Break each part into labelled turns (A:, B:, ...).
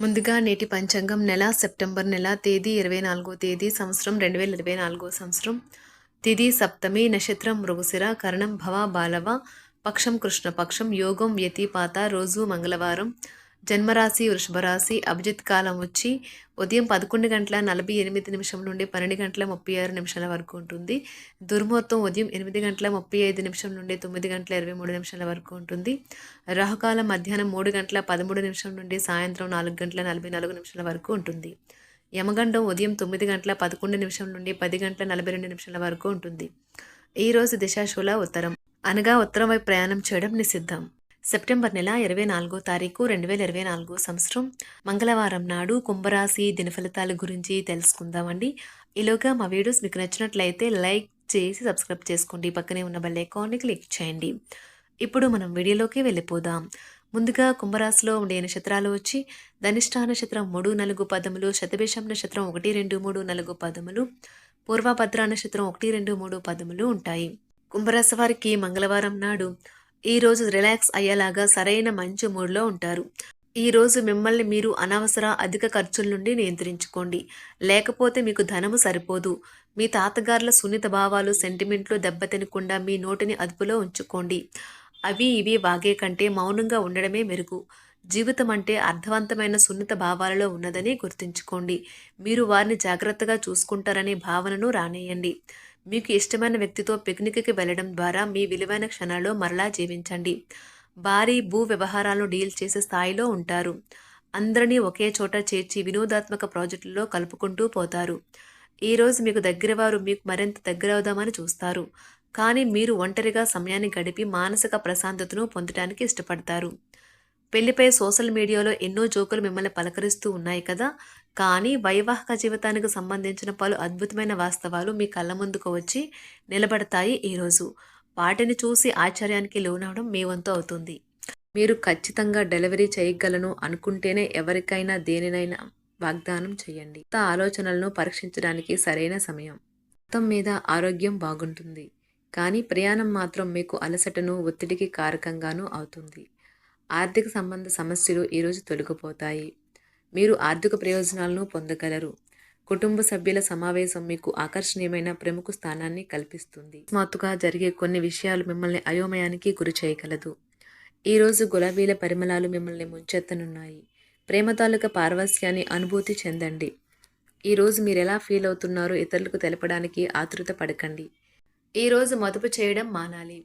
A: ముందుగా నేటి పంచాంగం నెల సెప్టెంబర్ నెల తేదీ ఇరవై నాలుగో తేదీ సంవత్సరం రెండు వేల ఇరవై నాలుగో సంవత్సరం. తిథి సప్తమి నక్షత్రం మృగశిర కరణం భవ బాలవ పక్షం కృష్ణపక్షం యోగం వ్యతిపాత రోజు మంగళవారం. జన్మరాశి వృషభరాశి అభిజిత్ కాలం వచ్చి ఉదయం పదకొండు గంటల నలభై ఎనిమిది నిమిషం నుండి పన్నెండు గంటల ముప్పై ఆరు నిమిషాల వరకు ఉంటుంది. దుర్ముహూర్తం ఉదయం ఎనిమిది గంటల ముప్పై ఐదు నిమిషం నుండి తొమ్మిది గంటల ఇరవై మూడు నిమిషాల వరకు ఉంటుంది. రాహుకాలం మధ్యాహ్నం మూడు గంటల పదమూడు నిమిషం నుండి సాయంత్రం నాలుగు గంటల నలభై నాలుగు నిమిషాల వరకు ఉంటుంది. యమగండం ఉదయం తొమ్మిది గంటల పదకొండు నిమిషం నుండి పది గంటల నలభై రెండు నిమిషాల వరకు ఉంటుంది. ఈ రోజు దిశాశూల ఉత్తరం. అనగా ఉత్తరం వైపు ప్రయాణం చేయడం నిషిద్ధం. సెప్టెంబర్ నెల ఇరవై నాలుగో తారీఖు రెండు వేల ఇరవై నాలుగో సంవత్సరం మంగళవారం నాడు కుంభరాశి దినఫలితాల గురించి తెలుసుకుందామండి. ఈలోగా మా వీడియోస్ మీకు నచ్చినట్లయితే లైక్ చేసి సబ్స్క్రైబ్ చేసుకోండి. పక్కనే ఉన్న బెల్ ఐకాన్ని క్లిక్ చేయండి. ఇప్పుడు మనం వీడియోలోకి వెళ్ళిపోదాం. ముందుగా కుంభరాశిలో ఉండే నక్షత్రాలు వచ్చి ధనిష్టా నక్షత్రం మూడు నలుగు పదములు శతభిషం నక్షత్రం ఒకటి రెండు మూడు నలుగు పదములు పూర్వభద్ర నక్షత్రం ఒకటి రెండు మూడు పదములు ఉంటాయి. కుంభరాశి వారికి మంగళవారం నాడు ఈ రోజు రిలాక్స్ అయ్యేలాగా సరైన మంచి మూడ్లో ఉంటారు. ఈరోజు మిమ్మల్ని మీరు అనవసర అధిక ఖర్చుల నుండి నియంత్రించుకోండి. లేకపోతే మీకు ధనము సరిపోదు. మీ తాతగారుల సున్నిత భావాలు సెంటిమెంట్లు దెబ్బతినకుండా మీ నోటిని అదుపులో ఉంచుకోండి. అవి ఇవి వాగే కంటే మౌనంగా ఉండడమే మెరుగు. జీవితం అంటే అర్థవంతమైన సున్నిత భావాలలో ఉన్నదని గుర్తుంచుకోండి. మీరు వారిని జాగ్రత్తగా చూసుకుంటారనే భావనను రానేయండి మీకు ఇష్టమైన వ్యక్తితో పిక్నిక్కి వెళ్ళడం ద్వారా మీ విలువైన క్షణాల్లో మరలా జీవించండి. భారీ భూ వ్యవహారాలను డీల్ చేసే స్థాయిలో ఉంటారు. అందరినీ ఒకే చోట చేర్చి వినోదాత్మక ప్రాజెక్టుల్లో కలుపుకుంటూ పోతారు. ఈరోజు మీకు దగ్గరవారు మీకు మరింత దగ్గరవుదామని చూస్తారు. కానీ మీరు ఒంటరిగా సమయాన్ని గడిపి మానసిక ప్రశాంతతను పొందడానికి ఇష్టపడతారు. పెళ్ళిపై సోషల్ మీడియాలో ఎన్నో జోకులు మిమ్మల్ని పలకరిస్తూ ఉన్నాయి కదా. కానీ వైవాహిక జీవితానికి సంబంధించిన పలు అద్భుతమైన వాస్తవాలు మీ కళ్ళ ముందుకు వచ్చి నిలబడతాయి ఈరోజు. వాటిని చూసి ఆశ్చర్యానికి లోనవడం మీ వంతు అవుతుంది. మీరు ఖచ్చితంగా డెలివరీ చేయగలను అనుకుంటేనే ఎవరికైనా దేనినైనా వాగ్దానం చేయండి. కొత్త ఆలోచనలను పరీక్షించడానికి సరైన సమయం. మొత్తం మీద ఆరోగ్యం బాగుంటుంది. కానీ ప్రయాణం మాత్రం మీకు అలసటను ఒత్తిడికి కారకంగానూ అవుతుంది. ఆర్థిక సంబంధ సమస్యలు ఈరోజు తొలగిపోతాయి. మీరు ఆర్థిక ప్రయోజనాలను పొందగలరు. కుటుంబ సభ్యుల సమావేశం మీకు ఆకర్షణీయమైన ప్రముఖ స్థానాన్ని కల్పిస్తుంది. అకస్మాత్తుగా జరిగే కొన్ని విషయాలు మిమ్మల్ని అయోమయానికి గురి చేయగలదు. ఈరోజు గులాబీల పరిమళాలు మిమ్మల్ని ముంచెత్తనున్నాయి. ప్రేమ తాలూక పార్వస్యాన్ని అనుభూతి చెందండి. ఈరోజు మీరు ఎలా ఫీల్ అవుతున్నారో ఇతరులకు తెలపడానికి ఆతృత పడకండి. ఈరోజు మదుపు చేయడం మానాలి.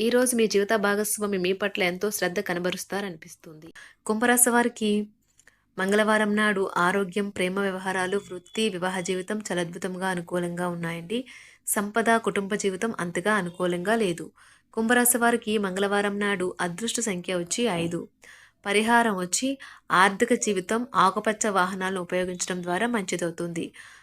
A: ఈరోజు మీ జీవిత భాగస్వామి మీ పట్ల ఎంతో శ్రద్ధ కనబరుస్తారనిపిస్తుంది. కుంభరాశి వారికి మంగళవారం నాడు ఆరోగ్యం ప్రేమ వ్యవహారాలు వృత్తి వివాహ జీవితం చాలా అద్భుతంగా అనుకూలంగా ఉన్నాయండి. సంపద కుటుంబ జీవితం అంతగా అనుకూలంగా లేదు. కుంభరాశి వారికి మంగళవారం నాడు అదృష్ట సంఖ్య వచ్చి ఐదు. పరిహారం వచ్చి ఆర్థిక జీవితం ఆకుపచ్చ వాహనాలను ఉపయోగించడం ద్వారా మంచిదవుతుంది.